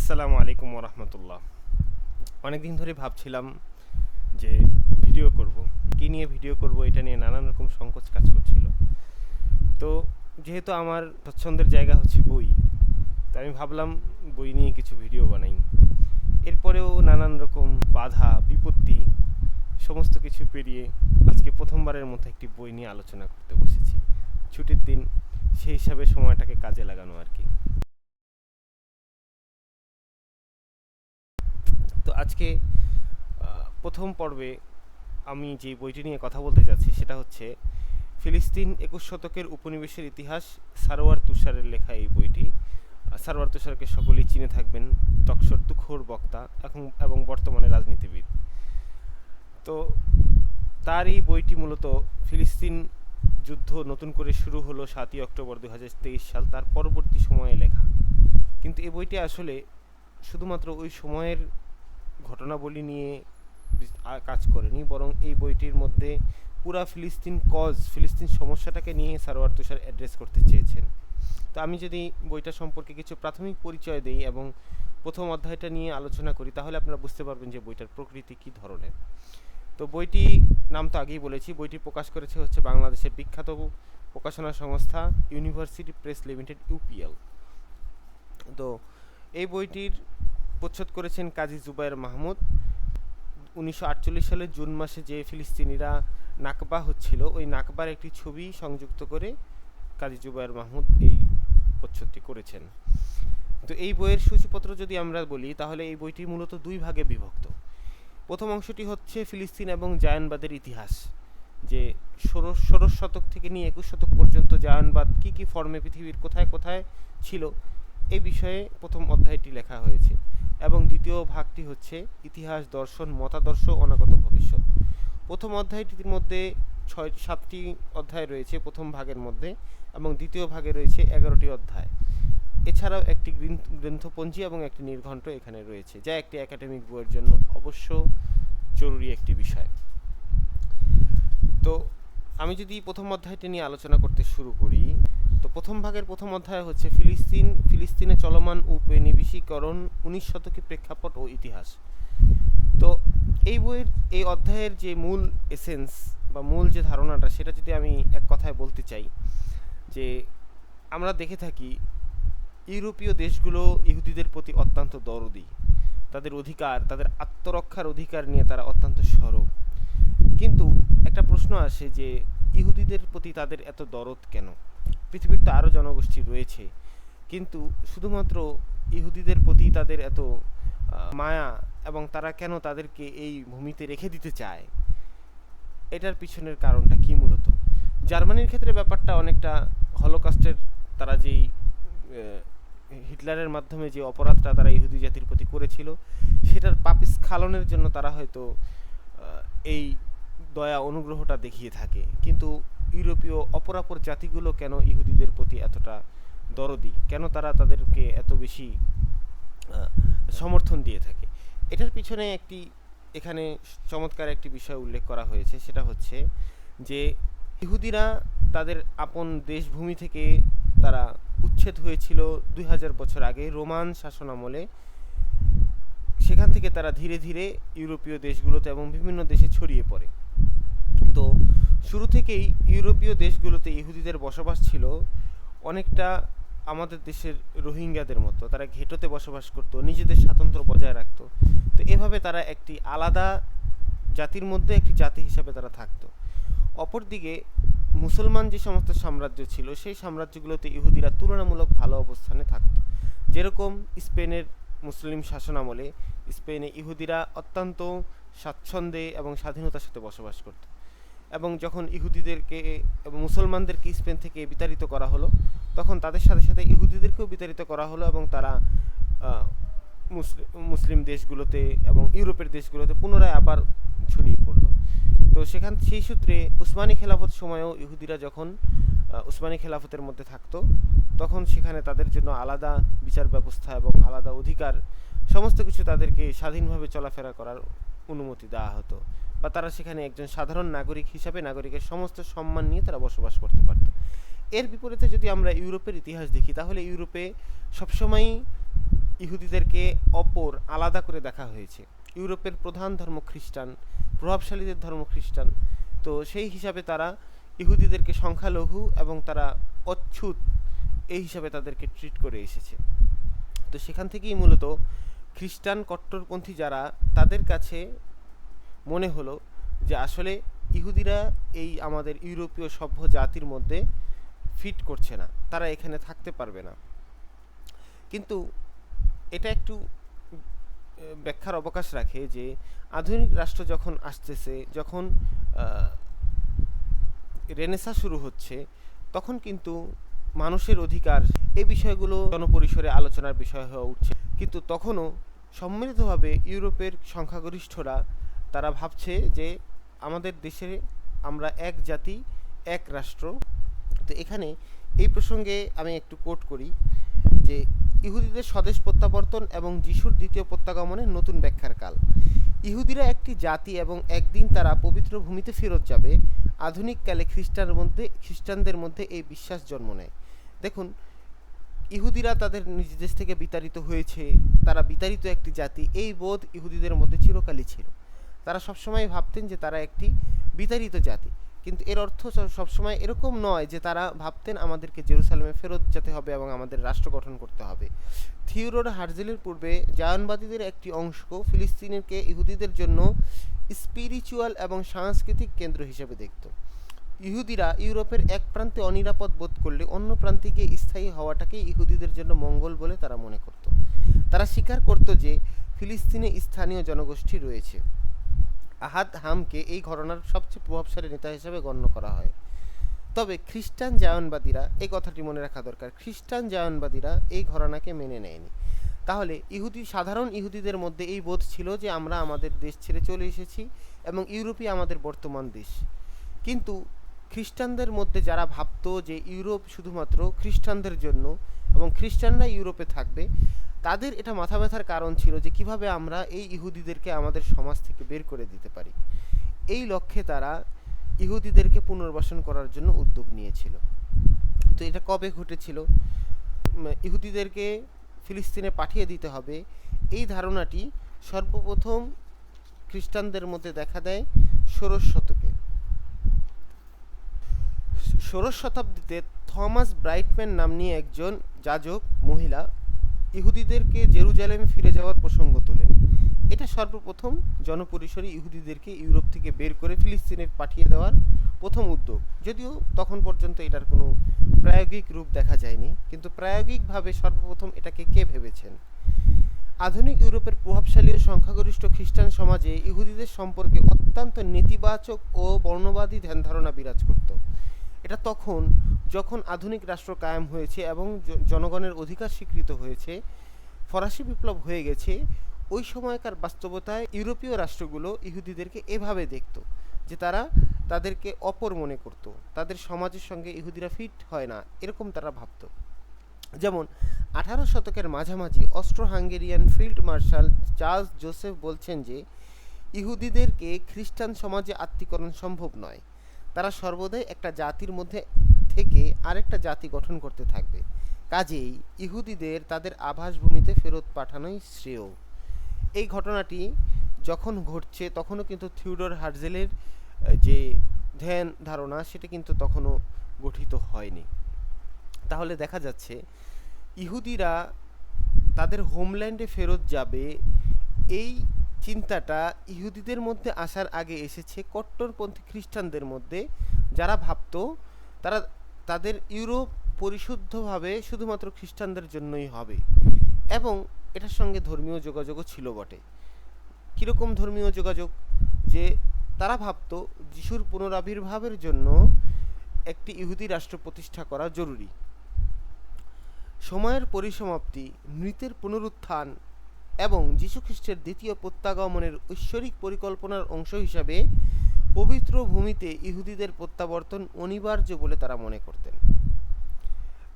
আসসালামু আলাইকুম রহমতুল্লাহ অনেকদিন ধরে ভাবছিলাম যে ভিডিও করব। কী নিয়ে ভিডিও করব এটা নিয়ে নানান রকম সংকোচ কাজ করছিল। তো যেহেতু আমার পছন্দের জায়গা হচ্ছে বই, তো আমি ভাবলাম বই নিয়ে কিছু ভিডিও বানাই। এরপরেও নানান রকম বাধা, বিপত্তি, সমস্ত কিছু পেরিয়ে আজকে প্রথমবারের মতো একটি বই নিয়ে আলোচনা করতে বসেছি। ছুটির দিন সেই হিসাবে সময়টাকে কাজে লাগানো আর কি। আজকে প্রথম পর্বে আমি যে বইটি নিয়ে কথা বলতে যাচ্ছি সেটা হচ্ছে ফিলিস্তিন একুশ শতকের উপনিবেশের ইতিহাস সারোয়ার তুষারের লেখা এই বইটি। সারোয়ার তুষারকে সকলেই চিনে থাকবেন তৎসর তুখোর বক্তা এখন এবং বর্তমানে রাজনীতিবিদ। তো তার এই বইটি মূলত ফিলিস্তিন যুদ্ধ নতুন করে শুরু হলো সাতই অক্টোবর দু হাজার তেইশ সাল, তার পরবর্তী সময়ে লেখা। কিন্তু এই বইটি আসলে শুধুমাত্র ওই সময়ের ঘটনাবলী নিয়ে কাজ করেনি, বরং এই বইটির মধ্যে পুরা ফিলিস্তিন কজ ফিলিস্তিন সমস্যাটাকে নিয়ে সারোয়ার তুষার অ্যাড্রেস করতে চেয়েছেন। তো আমি যদি বইটা সম্পর্কে কিছু প্রাথমিক পরিচয় দেই এবং প্রথম অধ্যায়টা নিয়ে আলোচনা করি, তাহলে আপনারা বুঝতে পারবেন যে বইটার প্রকৃতি কী ধরনের। তো বইটি, নাম তো আগেই বলেছি, বইটি প্রকাশ করেছে হচ্ছে বাংলাদেশের বিখ্যাত প্রকাশনা সংস্থা ইউনিভার্সিটি প্রেস লিমিটেড ইউপিএল তো এই বইটির প্রচ্ছদ করেছেন কাজী জুবাইর মাহমুদ। উনিশশো সালের জুন মাসে যে ফিলিস্তিনিরা নাকবা হচ্ছিল, ওই নাকবার একটি ছবি সংযুক্ত করে কাজী জুবাইর মাহমুদ এই প্রচ্ছদটি করেছেন। তো এই বইয়ের সূচিপত্র যদি আমরা বলি, তাহলে এই বইটি মূলত দুই ভাগে বিভক্ত। প্রথম অংশটি হচ্ছে ফিলিস্তিন এবং জায়ানবাদের ইতিহাস, যে ষোড়শ ষোড়শ শতক থেকে নিয়ে একুশ শতক পর্যন্ত জায়ানবাদ কী কী ফর্মে পৃথিবীর কোথায় কোথায় ছিল এই বিষয়ে প্রথম অধ্যায়টি লেখা হয়েছে এবং দ্বিতীয় ভাগটি হচ্ছে ইতিহাস, দর্শন, মতাদর্শ, অনাগত ভবিষ্যৎ। প্রথম অধ্যায়টির মধ্যে ছয়, সাতটি অধ্যায় রয়েছে প্রথম ভাগের মধ্যে এবং দ্বিতীয় ভাগে রয়েছে এগারোটি অধ্যায়। এছাড়াও একটি গ্রন্থ, গ্রন্থপঞ্জি এবং একটি নির্ঘণ্ট এখানে রয়েছে, যা একটি একাডেমিক বইয়ের জন্য অবশ্য জরুরি একটি বিষয়। তো আমি যদি প্রথম অধ্যায়টি নিয়ে আলোচনা করতে শুরু করি প্রথম ভাগের প্রথম অধ্যায় হচ্ছে ফিলিস্তিন, ফিলিস্তিনে চলমান উপনিবেশীকরণ, উনিশ শতকে প্রেক্ষাপট ও ইতিহাস। তো এই বইয়ের, এই অধ্যায়ের যে মূল এসেন্স বা মূল যে ধারণাটা, সেটা যদি আমি এক কথায় বলতে চাই, যে আমরা দেখে থাকি ইউরোপীয় দেশগুলো ইহুদিদের প্রতি অত্যন্ত দরদি। তাদের অধিকার, তাদের আত্মরক্ষার অধিকার নিয়ে তারা অত্যন্ত সরব। কিন্তু একটা প্রশ্ন আসে যে ইহুদিদের প্রতি তাদের এত দরদ কেন? পৃথিবীর তো আরও জনগোষ্ঠী রয়েছে। কিন্তু শুধুমাত্র ইহুদিদের প্রতি তাদের এত মায়া এবং তারা কেন তাদেরকে এই ভূমিতে রেখে দিতে চায়? এটার পিছনের কারণটা কি মূলত? জার্মানির ক্ষেত্রে ব্যাপারটা অনেকটা হলোকাস্টের তারা যেই হিটলারের মাধ্যমে যে অপরাধটা তারা ইহুদি জাতির প্রতি করেছিল, সেটার পাপ স্খালনের জন্য তারা হয়তো এই দয়া অনুগ্রহটা দেখিয়ে থাকে। কিন্তু ইউরোপীয় অপরাপর জাতিগুলো কেন ইহুদিদের প্রতি এতটা দরদি? কেন তারা তাদেরকে এত বেশি সমর্থন দিয়ে থাকে? এটার পিছনে একটি, এখানে চমৎকার একটি বিষয় উল্লেখ করা হয়েছে, সেটা হচ্ছে যে ইহুদিরা তাদের আপন দেশভূমি থেকে তারা উচ্ছেদ হয়েছিল দুই হাজার বছর আগে রোমান শাসনামলে। সেখান থেকে তারা ধীরে ধীরে ইউরোপীয় দেশগুলোতে এবং বিভিন্ন দেশে ছড়িয়ে পড়ে। তো শুরু থেকেই ইউরোপীয় দেশগুলোতে ইহুদিদের বসবাস ছিল অনেকটা আমাদের দেশের রোহিঙ্গাদের মতো। তারা ঘেটোতে বসবাস করতো, নিজেদের স্বাতন্ত্র্য বজায় রাখতো। তো এভাবে তারা একটি আলাদা জাতির মধ্যে একটি জাতি হিসাবে তারা থাকতো। অপরদিকে মুসলমান যে সমস্ত সাম্রাজ্য ছিল, সেই সাম্রাজ্যগুলোতে ইহুদিরা তুলনামূলক ভালো অবস্থানে থাকতো। যেরকম স্পেনের মুসলিম শাসনামলে স্পেনে ইহুদিরা অত্যন্ত স্বাচ্ছন্দ্যে এবং স্বাধীনতার সাথে বসবাস করত। এবং যখন ইহুদিদেরকে এবং মুসলমানদেরকে স্পেন থেকে বিতাড়িত করা হলো, তখন তাদের সাথে সাথে ইহুদিদেরকেও বিতাড়িত করা হলো এবং তারা মুসলিম দেশগুলোতে এবং ইউরোপের দেশগুলোতে পুনরায় আবার ছড়িয়ে পড়ল। তো সেখান, সেই সূত্রে উসমানী খেলাফত সময়েও ইহুদিরা যখন উসমানী খেলাফতের মধ্যে থাকতো, তখন সেখানে তাদের জন্য আলাদা বিচার ব্যবস্থা এবং আলাদা অধিকার, সমস্ত কিছু তাদেরকে স্বাধীনভাবে চলাফেরা করার অনুমতি দেওয়া হতো। বা তারা সেখানে একজন সাধারণ নাগরিক হিসাবে নাগরিকের সমস্ত সম্মান নিয়ে তারা বসবাস করতে পারত। এর বিপরীতে যদি আমরা ইউরোপের ইতিহাস দেখি, তাহলে ইউরোপে সবসময়ই ইহুদিদেরকে অপর, আলাদা করে দেখা হয়েছে। ইউরোপের প্রধান ধর্ম খ্রিস্টান, প্রভাবশালীদের ধর্ম খ্রিস্টান। তো সেই হিসাবে তারা ইহুদিদেরকে সংখ্যালঘু এবং তারা অচ্ছুত এই হিসাবে তাদেরকে ট্রিট করে এসেছে। তো সেখান থেকেই মূলত খ্রিস্টান কট্টরপন্থী যারা, তাদের কাছে মনে হলো যে আসলে ইহুদিরা এই আমাদের ইউরোপীয় সভ্য জাতির মধ্যে ফিট করছে না, তারা এখানে থাকতে পারবে না। কিন্তু এটা একটু ব্যাখ্যার অবকাশ রাখে যে আধুনিক রাষ্ট্র যখন আসতেছে, যখন রেনেসা শুরু হচ্ছে, তখন কিন্তু মানুষের অধিকার এই বিষয়গুলো জনপরিসরে আলোচনার বিষয় হয়ে উঠছে। কিন্তু তখনও সম্মিলিতভাবে ইউরোপের সংখ্যাগরিষ্ঠরা তারা ভাবছে যে আমাদের দেশে আমরা এক জাতি, এক রাষ্ট্র। তো এখানে এই প্রসঙ্গে আমি একটু কোট করি যে, ইহুদিদের স্বদেশ প্রত্যাবর্তন এবং যিশুর দ্বিতীয় প্রত্যাগমনের নতুন ব্যাখ্যার কাল। ইহুদিরা একটি জাতি এবং একদিন তারা পবিত্র ভূমিতে ফেরত যাবে। আধুনিক কালে খ্রিস্টানের মধ্যে, খ্রিস্টানদের মধ্যে এই বিশ্বাস জন্ম নেয়। দেখুন, ইহুদিরা তাদের নিজ দেশ থেকে বিতাড়িত হয়েছে, তারা বিতাড়িত একটি জাতি। এই বোধ ইহুদিদের মধ্যে চিরকালই ছিল। তারা সবসময় ভাবতেন যে তারা একটি বিতাড়িত জাতি। কিন্তু এর অর্থ সবসময় এরকম নয় যে তারা ভাবতেন আমাদেরকে জেরুসালেমে ফেরত যেতে হবে এবং আমাদের রাষ্ট্র গঠন করতে হবে। থিওরোড হার্জেলের পূর্বে জায়নবাদীদের একটি অংশ ফিলিস্তিনকে ইহুদিদের জন্য স্পিরিচুয়াল এবং সাংস্কৃতিক কেন্দ্র হিসেবে দেখত। ইহুদিরা ইউরোপের এক প্রান্তে অনিরাপদ বোধ করলে অন্য প্রান্তে গিয়ে স্থায়ী হওয়াটাকেই ইহুদিদের জন্য মঙ্গল বলে তারা মনে করত। তারা স্বীকার করত যে ফিলিস্তিনে স্থানীয় জনগোষ্ঠী রয়েছে। আহাদ হামকে এই ঘটনার সবচেয়ে প্রভাবশালী নেতা হিসেবে গণ্য করা হয়। তবে খ্রিস্টান জায়নবাদীরা এই কথাটি মনে রাখা দরকার। খ্রিস্টান জায়নবাদীরা এই ঘটনাকে মেনে নেয়নি। তাহলে ইহুদি, সাধারণ ইহুদিদের মধ্যে এই বোধ ছিল যে আমরা আমাদের দেশ ছেড়ে চলে এসেছি এবং ইউরোপই আমাদের বর্তমান দেশ। কিন্তু খ্রিস্টানদের মধ্যে যারা ভাবতো যে ইউরোপ শুধুমাত্র খ্রিস্টানদের জন্য এবং খ্রিস্টানরা ইউরোপে থাকবে তাদের এটা মাথা ব্যথার কারণ ছিল যে কীভাবে আমরা এই ইহুদিদেরকে আমাদের সমাজ থেকে বের করে দিতে পারি। এই লক্ষ্যে তারা ইহুদিদেরকে পুনর্বাসন করার জন্য উদ্যোগ নিয়েছিল। তো এটা কবে ঘটেছিল? ইহুদিদেরকে ফিলিস্তিনে পাঠিয়ে দিতে হবে। এই ধারণাটি সর্বপ্রথম খ্রিস্টানদের মধ্যে দেখা দেয় ষোড়শ শতকে। ষোড়শ শতাব্দীতে থমাস ব্রাইটম্যান নাম নিয়ে একজন যাজক মহিলা ইহুদিদেরকে জেরুজালেমে ফিরে যাওয়ার প্রসঙ্গ তোলেন। এটা সর্বপ্রথম জনপরিসরে ইহুদিদেরকে ইউরোপ থেকে বের করে ফিলিস্তিনে পাঠিয়ে দেওয়ার প্রথম উদ্যোগ। যদিও তখন পর্যন্ত এটার কোনো প্রায়োগিক রূপ দেখা যায়নি, কিন্তু প্রায়োগিকভাবে সর্বপ্রথম এটাকে কে ভেবেছেন? আধুনিক ইউরোপের প্রভাবশালী ও সংখ্যাগরিষ্ঠ খ্রিস্টান সমাজে ইহুদিদের সম্পর্কে অত্যন্ত নেতিবাচক ও বর্ণবাদী ধ্যান ধারণা বিরাজ করত। এটা তখন যখন আধুনিক রাষ্ট্র কায়েম হয়েছে এবং জনগণের অধিকার স্বীকৃত হয়েছে, ফরাসি বিপ্লব হয়ে গেছে, ওই সময়কার বাস্তবতায় ইউরোপীয় রাষ্ট্রগুলো ইহুদিদেরকে এভাবে দেখত যে তারা তাদেরকে অপর মনে করত। তাদের সমাজের সঙ্গে ইহুদিরা ফিট হয় না, এরকম তারা ভাবতো। যেমন, আঠারো শতকের মাঝামাঝি Austro Hungarian field marshal Charles Joseph বলছেন যে, ইহুদিদেরকে খ্রিস্টান সমাজে আত্মীকরণ সম্ভব নয়। তারা সর্বদাই একটা জাতির মধ্যে থেকে আরেকটা জাতি গঠন করতে থাকবে। কাজেই ইহুদিদের তাদের আবাসভূমিতে ফেরত পাঠানোই শ্রেয়। এই ঘটনাটি যখন ঘটছে, তখনও কিন্তু থিওডর হার্জেলের যে ধ্যান ধারণা, সেটা কিন্তু তখনও গঠিত হয়নি। তাহলে দেখা যাচ্ছে, ইহুদিরা তাদের হোমল্যান্ডে ফেরত যাবে, এই চিন্তাটা ইহুদিদের মধ্যে আসার আগে এসেছে কট্টরপন্থী খ্রিস্টানদের মধ্যে। যারা ভাবতো, তারা তাদের ইউরোপ পরিশুদ্ধভাবে শুধুমাত্র খ্রিস্টানদের জন্যই হবে। এবং এটার সঙ্গে ধর্মীয় যোগাযোগও ছিল বটে। কীরকম ধর্মীয় যোগাযোগ? যে তারা ভাবতো যিশুর পুনরাবির্ভাবের জন্য একটি ইহুদি রাষ্ট্র প্রতিষ্ঠা করা জরুরি। সময়ের পরিসমাপ্তি মৃতের পুনরুত্থান এবং যীশুখ্রিস্টের দ্বিতীয় প্রত্যাগমনের ঐশ্বরিক পরিকল্পনার অংশ হিসাবে পবিত্র ভূমিতে ইহুদিদের প্রত্যাবর্তন অনিবার্য বলে তারা মনে করতেন।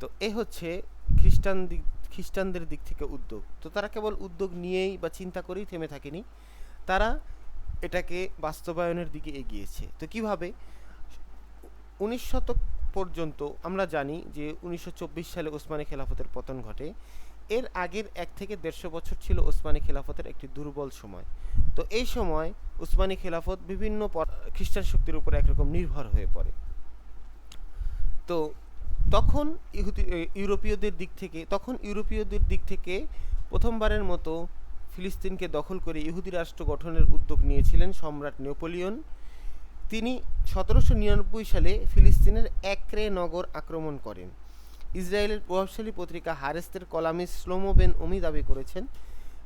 তো এ হচ্ছে খ্রিস্টান দিক, খ্রিস্টানদের দিক থেকে উদ্যোগ। তো তারা কেবল উদ্যোগ নিয়েই বা চিন্তা করেই থেমে থাকেনি, তারা এটাকে বাস্তবায়নের দিকে এগিয়েছে। তো কীভাবে? উনিশ শতক পর্যন্ত আমরা জানি যে উনিশশো চব্বিশ সালে ওসমানী খেলাফতের পতন ঘটে। এর আগের এক থেকে দেড়শো বছর ছিল উসমানী খেলাফতের একটি দুর্বল সময়। তো এই সময় উসমানী খেলাফত বিভিন্ন খ্রিস্টান শক্তির উপর একরকম নির্ভর হয়ে পড়ে। তো তখন ইহুদি ইউরোপীয়দের দিক থেকে, তখন ইউরোপীয়দের দিক থেকে প্রথমবারের মতো ফিলিস্তিনকে দখল করে ইহুদি রাষ্ট্র গঠনের উদ্যোগ নিয়েছিলেন সম্রাট নেপোলিয়ন। তিনি সতেরোশো নিরানব্বই সালে ফিলিস্তিনের একরে নগর আক্রমণ করেন। ইসরায়েলের প্রভাবশালী পত্রিকা হারেস্তের কলামিস্ট শ্লোমো বেন ওমি দাবি করেছেন,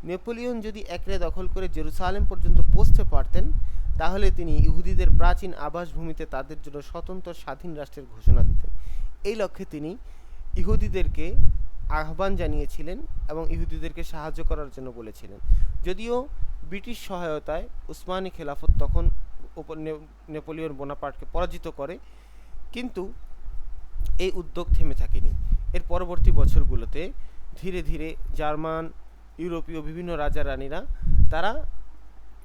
নেপোলিয়ন যদি একরে দখল করে জেরুসালেম পর্যন্ত পৌঁছতে পারতেন, তাহলে তিনি ইহুদিদের প্রাচীন আবাসভূমিতে তাদের জন্য স্বতন্ত্র স্বাধীন রাষ্ট্রের ঘোষণা দিতেন। এই লক্ষ্যে তিনি ইহুদিদেরকে আহ্বান জানিয়েছিলেন এবং ইহুদিদেরকে সাহায্য করার জন্য বলেছিলেন। যদিও ব্রিটিশ সহায়তায় উসমানী খেলাফত তখন নেপোলিয়ন বোনাপার্টকে পরাজিত করে, কিন্তু এই উদ্যোগ থেমে থাকেনি। এর পরবর্তী বছরগুলোতে ধীরে ধীরে জার্মান, ইউরোপীয় বিভিন্ন রাজা রানীরা তারা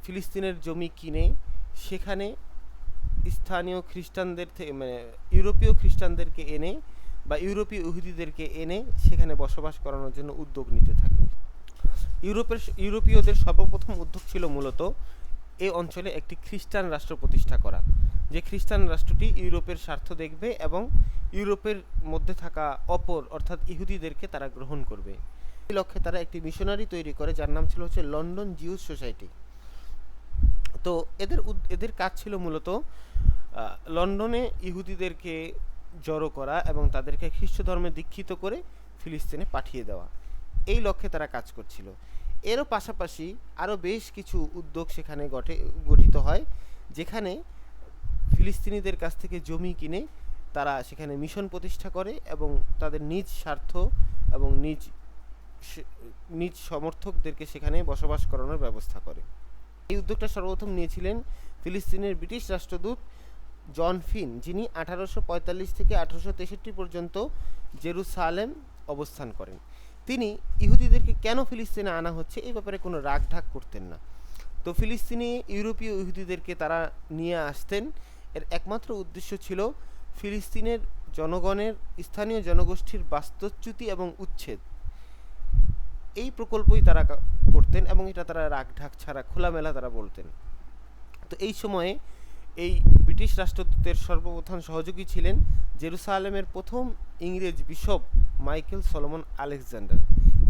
ফিলিস্তিনের জমি কিনে সেখানে স্থানীয় খ্রিস্টানদের থেকে মানে ইউরোপীয় খ্রিস্টানদেরকে এনে বা ইউরোপীয় ইহুদিদেরকে এনে সেখানে বসবাস করানোর জন্য উদ্যোগ নিতে থাকে। ইউরোপের ইউরোপীয়দের সর্বপ্রথম উদ্যোগ ছিল মূলত এই অঞ্চলে একটি খ্রিস্টান রাষ্ট্র প্রতিষ্ঠা করা। যে খ্রিস্টান রাষ্ট্রটি ইউরোপের স্বার্থ দেখবে এবং ইউরোপের মধ্যে থাকা অপর অর্থাৎ ইহুদিদেরকে তারা গ্রহণ করবে। এই লক্ষ্যে তারা একটি মিশনারি তৈরি করে, যার নাম ছিল হচ্ছে লন্ডন জিউস সোসাইটি। তো এদের এদের কাজ ছিল মূলত লন্ডনে ইহুদিদেরকে জড়ো করা এবং তাদেরকে খ্রিস্ট ধর্মে দীক্ষিত করে ফিলিস্তিনে পাঠিয়ে দেওয়া। এই লক্ষ্যে তারা কাজ করছিল। এরও পাশাপাশি আরও বেশ কিছু উদ্যোগ সেখানে গঠে, গঠিত হয়, যেখানে ফিলিস্তিনিদের কাছ থেকে জমি কিনে তারা সেখানে মিশন প্রতিষ্ঠা করে এবং তাদের নিজ স্বার্থ এবং নিজ নিজ সমর্থকদেরকে সেখানে বসবাস করানোর ব্যবস্থা করে। এই উদ্যোগটা সর্বপ্রথম নিয়েছিলেন ফিলিস্তিনের ব্রিটিশ রাষ্ট্রদূত জন ফিন, যিনি আঠারোশো পঁয়তাল্লিশ থেকে আঠারোশো তেষট্টি পর্যন্ত জেরুসালেম অবস্থান করেন। তিনি ইহুদিদেরকে কেন ফিলিস্তিনে আনা হচ্ছে এই ব্যাপারে কোনো রাগঢাক করতেন না। তো ফিলিস্তিনি ইউরোপীয় ইহুদিদেরকে তারা নিয়ে আসতেন। এর একমাত্র উদ্দেশ্য ছিল ফিলিস্তিনের জনগণের, স্থানীয় জনগোষ্ঠীর বাস্তুচ্যুতি এবং উচ্ছেদ। এই প্রকল্পই তারা করতেন এবং এটা তারা রাগঢাক ছাড়া, খোলামেলা তারা বলতেন। তো এই সময়ে এই ব্রিটিশ রাষ্ট্রদূতের সর্বপ্রধান সহযোগী ছিলেন জেরুসালেমের প্রথম ইংরেজ বিশপ মাইকেল সলোমন আলেকজান্ডার।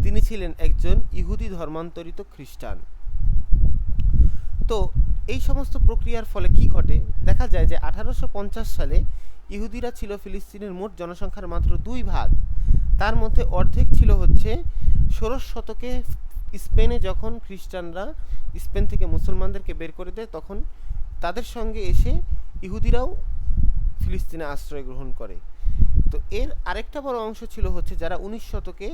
তিনি ছিলেন একজন ইহুদি ধর্মান্তরিত খ্রিস্টান। তো এই সমস্ত প্রক্রিয়ার ফলে কি ঘটে? দেখা যায় যে আঠারোশো পঞ্চাশ সালে ইহুদিরা ছিল ফিলিস্তিনের মোট জনসংখ্যার মাত্র দুই ভাগ। তার মধ্যে অর্ধেক ছিল হচ্ছে ষোড়শ শতকে স্পেনে যখন খ্রিস্টানরা স্পেন থেকে মুসলমানদেরকে বের করে দেয়, তখন তাদের সঙ্গে এসে ইহুদিরাও ফিলিস্তিনে আশ্রয় গ্রহণ করে। তো এর আরেকটা বড় অংশ ছিল হচ্ছে যারা উনিশ শতকে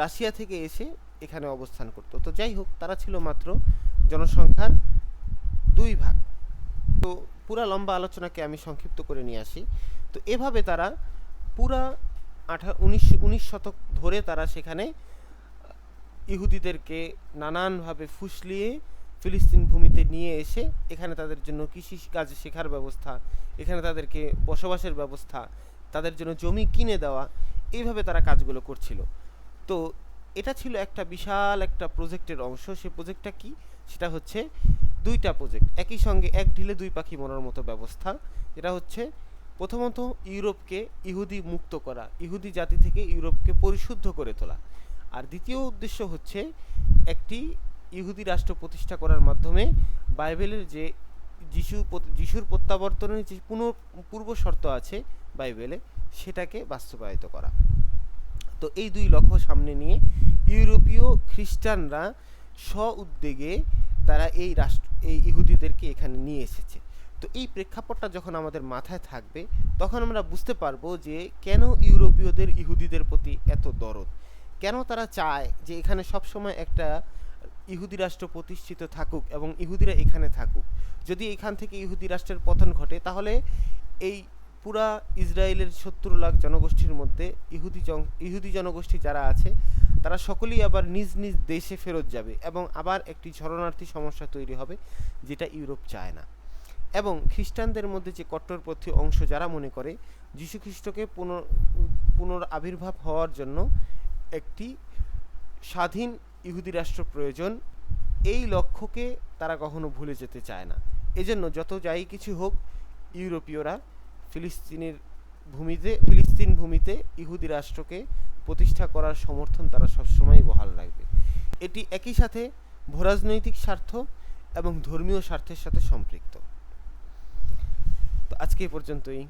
রাশিয়া থেকে এসে এখানে অবস্থান করতো। তো যাই হোক, তারা ছিল মাত্র জনসংখ্যার দুই ভাগ। তো পুরা লম্বা আলোচনাকে আমি সংক্ষিপ্ত করে নিয়ে আসি। তো এভাবে তারা পুরা আঠা, উনিশ উনিশ শতক ধরে তারা সেখানে ইহুদিদেরকে নানানভাবে ফুসলিয়ে ফিলিস্তিন ভূমিতে নিয়ে এসে এখানে তাদের জন্য কৃষি কাজ শেখার ব্যবস্থা, এখানে তাদেরকে বসবাসের ব্যবস্থা তাদের জন্য জমি কিনে দেওয়া, এইভাবে তারা কাজগুলো করছিল। তো এটা ছিল একটা বিশাল একটা প্রজেক্টের অংশ। সেই প্রজেক্টটা কি? সেটা হচ্ছে দুইটা প্রজেক্ট। একই সঙ্গে এক ঢিলে দুই পাখি মরার মতো ব্যবস্থা। এটা হচ্ছে প্রথমত ইউরোপকে ইহুদি মুক্ত করা, ইহুদি জাতি থেকে ইউরোপকে পরিশুদ্ধ করে তোলা। আর দ্বিতীয় উদ্দেশ্য হচ্ছে একটি ইহুদি রাষ্ট্র প্রতিষ্ঠা করার মাধ্যমে বাইবেলের যে যিশু যিশুর প্রত্যাবর্তনের যে পুনঃ পূর্ব শর্ত আছে বাইবেলে সেটাকে বাস্তবায়িত করা। তো এই দুই লক্ষ্য সামনে নিয়ে ইউরোপীয় খ্রিস্টানরা স্ব উদ্যোগে তারা এই রাষ্ট্র এই ইহুদিদেরকে এখানে নিয়ে এসেছে। তো এই প্রেক্ষাপটটা যখন আমাদের মাথায় থাকবে, তখন আমরা বুঝতে পারব যে কেন ইউরোপীয়দের ইহুদিদের প্রতি এত দরদ? কেন তারা চায় যে এখানে সবসময় একটা ইহুদি রাষ্ট্র প্রতিষ্ঠিত থাকুক এবং ইহুদিরা এখানে থাকুক? যদি এখান থেকে ইহুদি রাষ্ট্রের পতন ঘটে, তাহলে এই পুরা ইসরায়েলের সত্তর লাখ জনগোষ্ঠীর মধ্যে ইহুদি ইহুদি জনগোষ্ঠী যারা আছে, তারা সকলেই আবার নিজ নিজ দেশে ফেরত যাবে এবং আবার একটি শরণার্থী সমস্যা তৈরি হবে যেটা ইউরোপ চায় না। এবং খ্রিস্টানদের মধ্যে যে কট্টরপন্থী অংশ যারা মনে করে, যীশুখ্রিস্টকে পুনর পুনর আবির্ভাব হওয়ার জন্য একটি স্বাধীন ইহুদি রাষ্ট্র প্রয়োজন, এই লক্ষ্যকে তারা কখনো ভুলে যেতে চায় না। এজন্য যত যাই কিছু হোক, ইউরোপীয়রা ফিলিস্তিনের ভূমিতে, ফিলিস্তিন ভূমিতে ইহুদি রাষ্ট্রকে প্রতিষ্ঠা করার সমর্থন তারা সবসময় বহাল রাখবে। এটি একই সাথে ভরাজনৈতিক স্বার্থ এবং ধর্মীয় স্বার্থের সাথে সম্পৃক্ত। তো আজকে পর্যন্তই।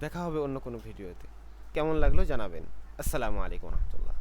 দেখা হবে অন্য কোনো ভিডিওতে। কেমন লাগল জানাবেন। আসসালামু আলাইকুম রহমতুল্লাহ।